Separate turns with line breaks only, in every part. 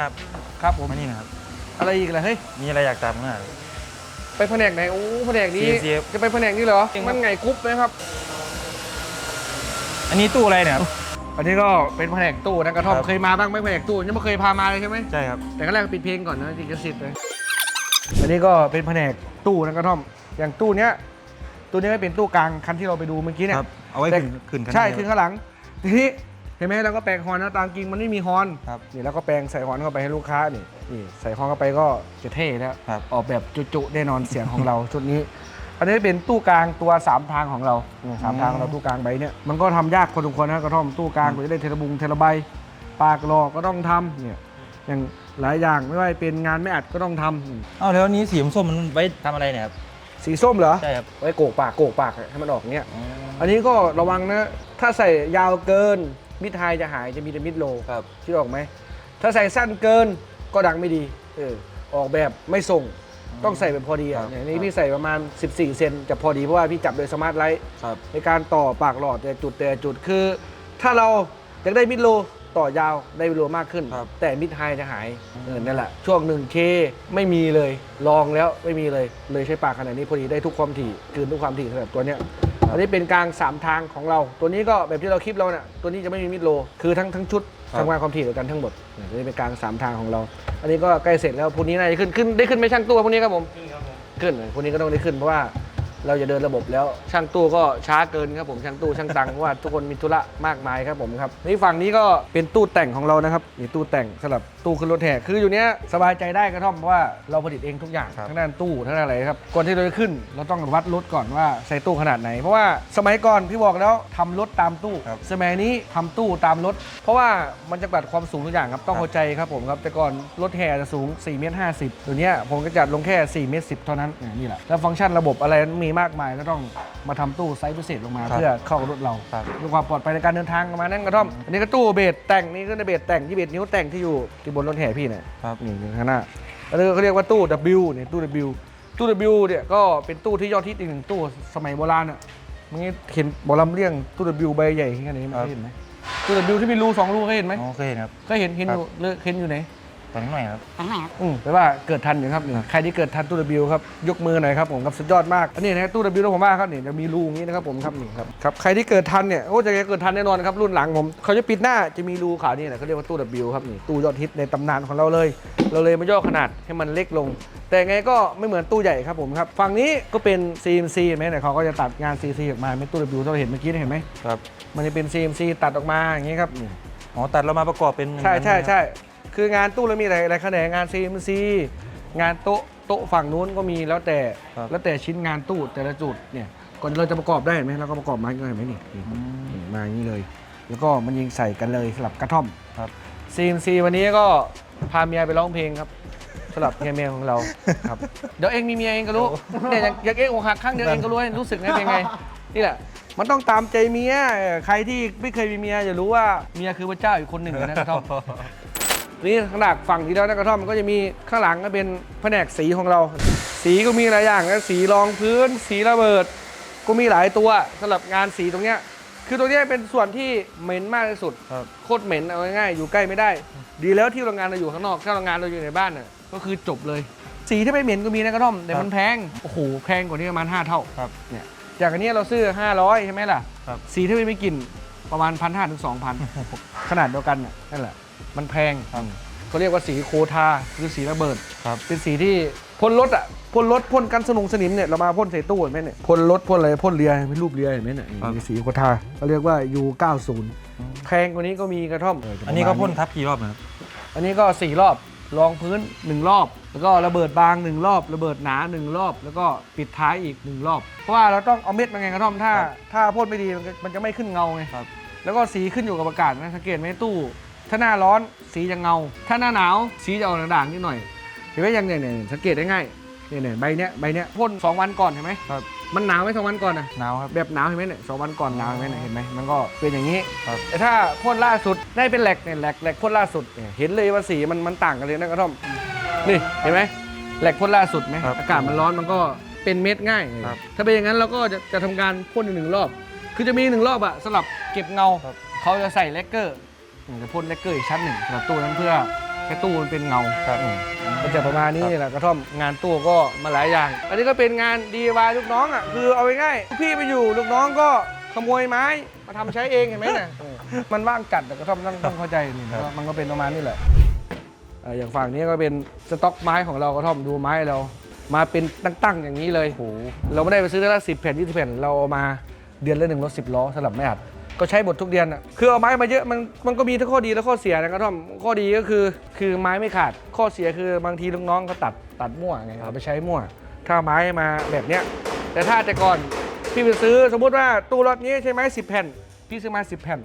ครับ
ครับผม
มานี่นะครับ
อะไรอีกล่ะเฮ้ย
มีอะไรอยากถามมั้งอะ
ไปแผนกไหนโอ้แผนกนี้
CNC
จะไปแผนกนี้เหรอ
จริงครับ
มันไงกรุ๊ปไหมครับ
อันนี้ตู้อะไรเนี่ยครับ
อันนี้ก็เป็นแผนกตู้นะกระท่อม
ครับ
เคยมาบ้างไหมแผนกตู้ยังไม่เคยพามาเลยใช่ไหม
ใช่ครับ
แต่ก็แรกปิดเพลงก่อนนะจริงจะสิทธิ์เลยอันนี้ก็เป็นแผนกตู้นะกระท่อม อย่างตู้เนี้ยตู้นี้ก็เป็นตู้กลางคันที่เราไปดูเมื่อกี้เนี่ย
ครับ เอาไว้
แต่
ขึ้นขึ้นคัน
ใช่
เดียว
ขึ้นข้างหลังทีนี้เห็นไหมเราก็แปลงฮอนนะตามจริงมันไม่มีฮอน
ครับ
นี่แล้วก็แปลงใส่ฮอนเข้าไปให้ลูกค้านี่นี่ใส่ฮอนเข้าไปก็จะเท่แล้ว
ครับ
ออกแบบจุๆแน่นอนเสียงของเรา ชุดนี้ อันนี้เป็นตู้กลางตัวสามทางของเราเนี่ยสามทางของเราตู้กลางใบเนี่ยมันก็ทำยากพอสมควรนะกระท่อมตู้กลางกว่าจะได้เทระบุงเทระใบปากรอก็ต้องทำเนี่ยอย่างหลายอย่างไม่ว่าเป็นงานไม่อัดก็ต้องทำ
เอ้าแล้วอันนี้สีส้มๆมันไว้ทำอะไรเนี่ยครับ
สีส้มเหรอ
ใช่ครับ
ไว้โกกปากโกกปากให้มันออกเนี่ย อันนี้ก็ระวังนะ ถ้าใส่ยาวเกิน มิดไฮจะหายจะมีแต่มิดโล
ครับ
คิดออกไหม ถ้าใส่สั้นเกินก็ดังไม่ดีเออออกแบบไม่ส่งต้องใส่แบบพอดี
ครั
อะ
บ
อย่างนี้พี่ใส่ประมาณ 14 เซนจะพอดีเพราะว่าพี่จับโดยสมาร์ทไลท์
ครับ
ในการต่อปากหลอดแต่จุดแต่จุดคือ ถ้าเราอยากได้มิดโลต่อยาวได้มิดโลมากขึ้น
ครับ
แต่มิดไฮจะหายเออนั่นแหละ ช่วง 1K ไม่มีเลย ลองแล้วไม่มีเลย เลยใช้ปากขนาดนี้พอดีได้ทุกความถี่คืนทุกความถี่สำหรับตัวเนี้ย อันนี้เป็นกลาง 3 ทางของเรา ตัวนี้ก็แบบที่เราคลิปเราเนี่ยตัวนี้จะไม่มีมิดโล คือทั้งทั้งชุด
ครับ
ทำงานความถี่เดียวกันทั้งหมดเนี่ยตัวนี้เป็นกลาง 3 ทางของเรา อันนี้ก็ใกล้เสร็จแล้วพรุ่งนี้น่าจะขึ้นขึ้นได้ขึ้นไหมช่างตู้พรุ่งนี้ครับผม ขึ้นพรุ่งนี้ก็ต้องได้ขึ้นเพราะว่า เราจะเดินระบบแล้วช่างตู้ก็ช้าเกินครับผมช่างตู้ช่างตังเพราะว่าทุกคนมีธุระมากมายครับผมครับนี่ฝั่งนี้ก็เป็นตู้แต่งของเรานะครับนี่ตู้แต่งสำหรับตู้ขึ้นรถแห่คืออยู่เนี้ยสบายใจได้กระท่อมเพราะว่าเราผลิตเองทุกอย่าง
ครับ
ทั้งด้านตู้ทั้งด้านอะไรครับก่อนที่เราจะขึ้น เราต้องวัดรถก่อนว่าใส่ตู้ขนาดไหน เพราะว่าสมัยก่อนพี่บอกแล้วทำรถตามตู้
ครับ
สมัยนี้ทำตู้ตามรถ เพราะว่ามันจะกัดความสูงทุกอย่างครับต้อง
ครับ
เข้าใจครับผมครับแต่ก่อนรถแห่จะสูง4เมตร50เดี๋ยวนี้ผมก็จัดลงแค่4เมตร10เท่านั้นอ่านี่แหละแล้วฟังก์ชันระบบอะไรมีมากมายก็ต้องมาทำตู้ไซส์พิเศษลงมา
ครับ
เพื่อเข้ากับรถเรา
ครับ
เพื่อความปลอดภัยในการเดินทางมานั่งกระท่อมอันนี้ก็ตู้เบสแต่งนี่ก็เบสแต่งที่เบสนิ้วแต่งที่อยู่ที่บนรถแห่พี่เนี่ย
ครับ
นี่ข้างหน้าแล้วเขาเรียกว่าตู้ W เนี่ยตู้ W ตู้ W เนี่ยก็เป็นตู้ที่ยอดฮิตอีกหนึ่งตู้สมัยโบราณอะเมื่อกี้เห็นบอลำเลียงตู้ W ใบใหญ่แค่นี้ไหม
ครับ
เคยเห็นไหมตู้ W ที่มีรูสองรูเคยเห็นไหม
อ๋อเคยเห็นครับ
เคยเห็นเห็นอยู่
ครับ
เลยเห็นอยู่ไหน
ตอนหน่อยครับ
อืมแปลว่าเกิดทันอยู่ครับนี่ใครที่เกิดทันตู้ W ครับยกมือหน่อยครับผมครับสุดยอดมากอันนี้นะตู้ W ของผมมากครับนี่จะมีรูอย่างนี้นะครับผมครับนี่ครับครับใครที่เกิดทันเนี่ยโอ้จะเกิดทันแน่นอนครับรุ่นหลังผมเขาจะปิดหน้าจะมีรูขาวนี่แหละเขาเรียกว่าตู้ W ครับนี่ตู้ยอดฮิตในตำนานของเราเลย เราเลยมาย่อขนาดให้มันเล็กลง แต่ไงก็ไม่เหมือนตู้ใหญ่ครับผมครับฝั่งนี้ก็เป็น CNC เห็นไหมเนี่ยเขาก็จะตัดงาน CNC ออกมาเป็นตู้ W ที่เราเห็นเมื่อกี้เนี่ยเห็นไหม
ครับ
มันจะเป็น CNC ตัดออกมาอย่างนี้ครับนี่
อ๋อตัดเรามาประกอบเป็น
ใช่ใช่
อย่างนั้น
ใช่ คืองานตู้เรามีหลายหลายแขนงงาน CNC งานโต๊ะโต๊ะฝั่งนู้นก็มีแล้วแต่
ครับ
แล้วแต่ชิ้นงานตู้แต่ละจุดเนี่ยก่อนเราจะประกอบได้เห็นไหมเราก็ประกอบมาอย่างนี้เห็นไหมนี่นี่
อืม
นี่มาอย่างนี้เลย แล้วก็มันยิงใส่กันเลยสลับกระท่อม
ครับ
CNC วันนี้ก็พาเมียไปร้องเพลงครับสลับเมียเมียของเราครับ เดี๋ยวเองมีเมียเองก็รู้เนี่ยอย่างอย่างเองอกหักข้างเดียวเองก็รู้รู้สึกนะเป็นไงนี่แหละมันต้องตามใจเมียเออใครที่ไม่เคยมีเมียจะรู้ว่าเมียคือพระเจ้าอีกคนหนึ่งนะกระท่อม นี่ขนาดฝั่งที่แล้วนะกระท่อมมันก็จะมีข้างหลังก็เป็นแผนกสีของเรา สีก็มีหลายอย่างนะสีรองพื้น สีระเบิด ก็มีหลายตัวสำหรับงานสีตรงเนี้ยคือตัวเนี้ยเป็นส่วนที่เหม็นมากที่สุด
ครับ
โคตรเหม็นเอาง่ายๆอยู่ใกล้ไม่ได้ ดีแล้วที่โรงงานเราอยู่ข้างนอกถ้าโรงงานเราอยู่ในบ้านน่ะก็คือจบเลย สีที่ไม่เหม็นก็มีนะกระท่อมแต่มันแพงโอ้โหแพงกว่านี้ประมาณ5เท่า
ครับ
เนี่ยจากอันนี้เราซื้อ 500ใช่ไหมล่ะ
ครับ
สีที่ไม่มีกลิ่นประมาณพันห้าถึงสองพันขนาดเดียวกันน่ะนั่นแหละ มันแพง
ครับ
เขาเรียกว่าสีโคทาคือสีระเบิด
ครับ
เป็นสีที่พ่นรถอะพ่นรถพ่นกันสนุงสนิมเนี่ยเรามาพ่นใส่ตู้เห็นไหมเนี่ยพ่นรถพ่นอะไรพ่นเรือเป็นรูปเรือเห็นไหมเนี่ย
ครับ
มีสีโคทาเขาเรียกว่า U90 แพงกว่านี้ก็มีกระท่อม
อันนี้ก็พ่นทับกี่รอบนะครับ
อันนี้ก็สี่รอบรองพื้นหนึ่งรอบ แล้วก็ระเบิดบางหนึ่งรอบ ระเบิดหนาหนึ่งรอบ แล้วก็ปิดท้ายอีกหนึ่งรอบ เพราะว่าเราต้องเอาเม็ดมาไงกระท่อมถ้า
ครับ
ถ้าพ่นไม่ดีมันจะมันจะไม่ขึ้นเงาไง
ครับ
แล้วก็สีขึ้นอยู่กับอากาศนะสังเกตไหมตู้ ถ้าหน้าร้อนสีจะเงา ถ้าหน้าหนาวสีจะออกด่างๆนิดหน่อยเห็นไหมอย่างเนี่ยเนี่ยสังเกตได้ง่ายเนี่ยเนี่ยใบเนี้ยใบเนี้ยพ่นสองวันก่อนเห็นไหม
ครับ
มันหนาวไหมสองวันก่อนนะ
หนาวครับ
แบบหนาวเห็นไหมเนี่ยสองวันก่อนหนาวเห็นไหมเนี่ยเห็นไหมมันก็เป็นอย่างนี้
ครับ
แต่ถ้าพ่นล่าสุดได้เป็นแหลกเนี่ยแหลกแหลกพ่นล่าสุดเนี่ยเห็นเลยว่าสีมันมันต่างกันเลยนะกระท่อมนี่เห็นไหมแหลกพ่นล่าสุดไหม
ครับ
อากาศมันร้อนมันก็เป็นเม็ดง่าย
ครับ
ถ้าเป็นอย่างนั้นเราก็จะจะทำการพ่นอีกหนึ่งรอบ คือจะมีหนึ่งรอบอะสำหรับเก็บเงา
ครับ
เขาจะใส่เลกเกอร์ จะพ่นเลกเกอร์อีกชั้นหนึ่งสำหรับตู้นั้นเพื่อแค่ตู้มันเป็นเงา
ครับ
มันจะประมาณนี้แหละกระท่อมงานตู้ก็มาหลายอย่าง อันนี้ก็เป็นงาน DIY ลูกน้องอะคือเอาง่ายๆพี่ไปอยู่ลูกน้องก็ขโมยไม้มาทำใช้เองเห็นไหมเนี่ยเออมันว่างจัดแต่กระท่อมต้องต้องเข้าใจนี่
ครับ
มันก็เป็นประมาณนี้แหละเอ่ออย่างฝั่งนี้ก็เป็นสต็อกไม้ของเรากระท่อมดูไม้เรามาเป็นตั้งๆอย่างนี้เลย
โอ้โห
เราไม่ได้ไปซื้อได้ละสิบแผ่นยี่สิบแผ่นเราเอามาเดือนละหนึ่งรถสิบล้อสลับไม่อัด ก็ใช้หมดทุกเดือนอะคือเอาไม้มาเยอะมันมันก็มีทั้งข้อดีและข้อเสียนะครับท่อมข้อดีก็คือคือไม้ไม่ขาด ข้อเสียคือบางทีลูกน้องเขาตัดตัดมั่วไงเอาไปใช้มั่ว ถ้าเอาไม้มาแบบเนี้ยแต่ถ้าแต่ก่อนพี่ไปซื้อสมมุติว่าตู้รถนี้ใช่ไหมสิบแผ่น พี่ซื้อมาสิบแผ่น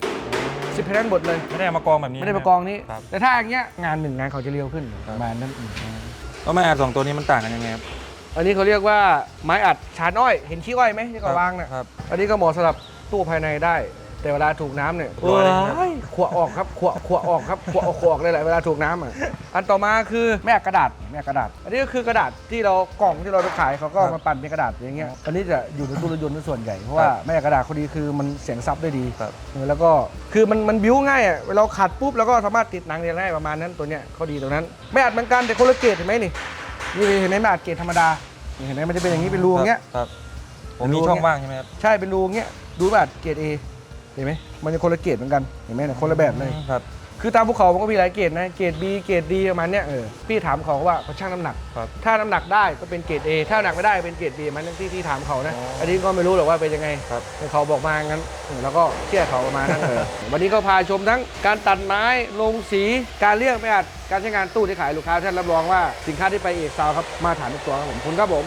สิบแผ่นนั้นหมดเลย
ไม่ได้เอามากองแบบนี้
ไม่ได้มากองนี้
ครับ
แต่ถ้าอย่างเงี้ยงานหนึ่งงานเขาจะเร็วขึ้นประมาณนั้น
แล้วไม้อัดสองตัวนี้มันต่างกันยังไงครับ
อันนี้เขาเรียกว่าไม้อัดชานอ้อย เห็นขี้อ้อยไหมที่เขาวางน่ะ
ครับ
อันนี้ก็เหมาะสำหรับตู้ภายในได้ แต่เวลาถูกน้ำเนี่ย
ตัวอะไรนะ
ว้ายขวออกครับขวขวออกครับขวออกขวออกเลยแหละเวลาถูกน้ำอะอันต่อมาคือแม่กระดาษแม่กระดาษ อันนี้ก็คือกระดาษที่เรากล่องที่เราไปขายเขาก็เอามาปั่นเป็นกระดาษอย่างเงี้ยอันนี้จะอยู่ในตู้รถยนต์เป็นส่วนใหญ่เพราะว่าแม่กระดาษเขาดีคือมันเสียงซับได้ดี
ครับ
เออแล้วก็คือมันมันบิ้วง่ายอะเวลาเราขัดปุ๊บแล้วก็สามารถติดหนังเรียนได้ประมาณนั้นตัวเนี้ยเขาดีตรงนั้นไม่อัดเหมือนกันแต่คนละเกรดเห็นไหมนี่นี่เห็นไหมไม่อัดเกรดธรรมดานี่เห็นไหมมันจะเป็นอย่างนี้เป็นรูอย่างเงี้ย
ครับผม
เป็นรู
มีช่อง
เงี้ย
ว่างใช่ไหมครับ
ใช่เป็นรูอย่างเงี้ยดูแบบเกรด A เห็นไหมมันจะคนละเกรดเหมือนกันเห็นไหมเนี่ยคนละแบบเลย
ครับ
คือตามภูเขามันก็มีหลายเกรดนะเกรด B เกรด D ประมาณเนี้ยเออพี่ถามเขาว่าเขาชั่งน้ำหนัก
ครับ
ถ้าน้ำหนักได้ก็เป็นเกรด A ถ้าน้ำหนักไม่ได้เป็นเกรด B มันที่ที่ถามเขานะ
อ๋ออั
อันนี้ก็ไม่รู้หรอกว่าเป็นยังไง
ครับ
แต่เขาบอกมางั้นเออแล้วก็เชื่อเขาประมาณนั้นเออวันนี้ก็พาชมทั้งการตัดไม้ลงสีการเลือกไม่อัดการใช้งานตู้ที่ขายลูกค้าท่านรับรองว่าสินค้าที่ไปเอกซาวครับมาตรฐานทุกตัวครับผมขอบคุณครับผม